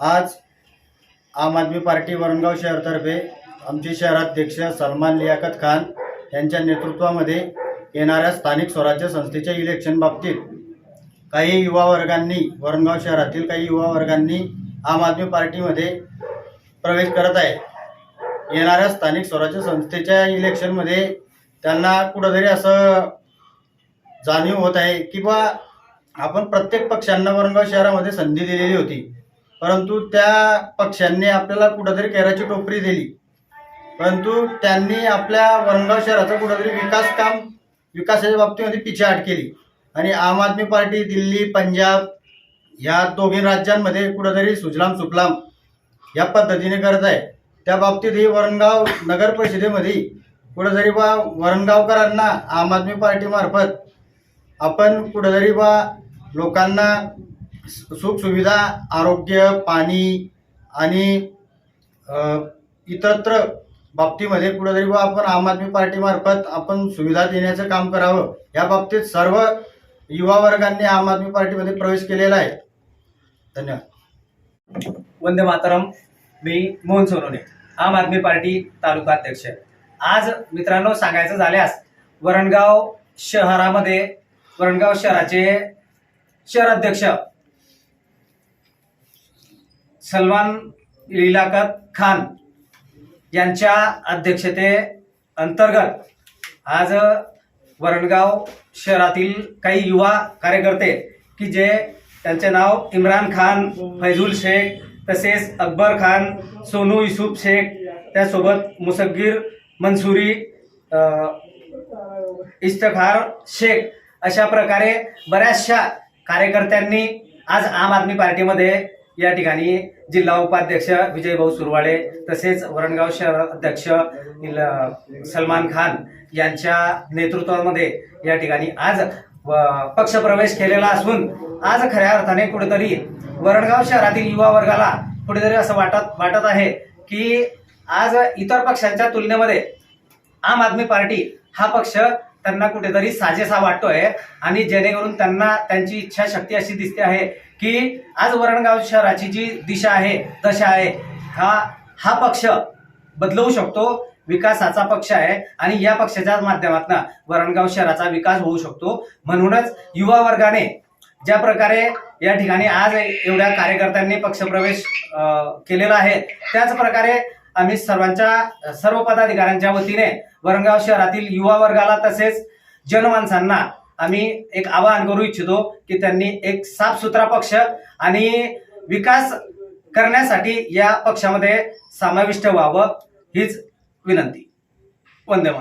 आज आम आदमी पार्टी वरणगाव शहरतर्फे आमचे शहराध्यक्ष सलमान लियाकत खान यांच्या नेतृत्वामध्ये येणाऱ्या स्थानिक स्वराज्य संस्थेच्या इलेक्शन बाबतीत काही युवा वर्गांनी वरणगाव शहरातील काही युवा वर्गांनी आम आदमी पार्टीमध्ये प्रवेश करत आहे. येणाऱ्या स्थानिक स्वराज्य संस्थेच्या इलेक्शनमध्ये त्यांना कुठंतरी असं जाणीव होत आहे की बा आपण प्रत्येक पक्षांना वरणगाव शहरामध्ये संधी दिलेली होती. परंतु त्या पक्षांनी आपल्याला कुठंतरी केराची टोपरी दिली. परंतु त्यांनी आपल्या वरणगाव शहराचा कुठंतरी विकास काम विकासाच्या बाबतीमध्ये पिछेहाट केली. आणि आम आदमी पार्टी दिल्ली पंजाब या दोघी राज्यांमध्ये कुठंतरी सुजलाम सुफलाम या पद्धतीने करत आहे. त्या बाबतीत ही वरणगाव नगर परिषदेमध्ये कुठंतरी बा वरणगावकरांना आम आदमी पार्टीमार्फत आपण कुठंतरी बा लोकांना सुखसुविधा आरोग्य पाणी आणि इतरत्र बाबतीमध्ये कुठेतरी बा आपण आम आदमी पार्टीमार्फत आपण सुविधा देण्याचं काम करावं. या बाबतीत सर्व युवा वर्गांनी आम आदमी पार्टीमध्ये प्रवेश केलेला आहे. धन्यवाद. वंदे मातरम. मी मोहन सोनोने आम आदमी पार्टी तालुका अध्यक्ष. आज मित्रांनो सांगायचं झाल्यास वरणगाव शहरामध्ये वरणगाव शहराचे शहराध्यक्ष सलमान लिलाकत खान यांच्या अध्यक्षते अंतर्गत आज वरणगाव शहरातील काही युवा कार्यकर्ते की जे त्यांचे नाव इम्रान खान फैजुल शेख तसेच अकबर खान सोनू युसुफ शेख त्यासोबत मुसग्गीर मंसुरी अ, शेख अशा प्रकारे बऱ्याचशा कार्यकर्त्यांनी आज आम आदमी पार्टीमध्ये या ठिकाणी जिल्हा उपाध्यक्ष विजयभाऊ सुरवाळे तसेच वरणगाव शहर अध्यक्ष सलमान खान यांच्या नेतृत्वामध्ये या ठिकाणी आज व- पक्षप्रवेश केलेला असून आज खऱ्या अर्थाने कुठेतरी वरणगाव शहरातील युवा वर्गाला कुठेतरी असं वाटत वाटत आहे की आज इतर पक्षांच्या तुलनेमध्ये आम आदमी पार्टी हा पक्ष त्यांना कुठेतरी साजेसा वाटतोय आणि जेणेकरून त्यांना त्यांची इच्छाशक्ती अशी दिसते आहे की आज वरणगाव शहराची जी दिशा आहे दशा आहे हा हा पक्ष बदलवू शकतो विकासाचा पक्ष आहे आणि या पक्षाच्या माध्यमातून वरणगाव शहराचा विकास होऊ शकतो. म्हणूनच युवा वर्गाने ज्या प्रकारे या ठिकाणी आज एवढ्या कार्यकर्त्यांनी पक्षप्रवेश केलेला आहे त्याच प्रकारे आम्ही सर्वांच्या सर्व पदाधिकाऱ्यांच्या वतीने वरणगाव शहरातील युवा वर्गाला तसेच जनमानसांना आम्ही एक आवाहन करू इच्छितो की त्यांनी एक साफसुथरा पक्ष आणि विकास करण्यासाठी या पक्षामध्ये समाविष्ट व्हावं हीच विनंती. वंदे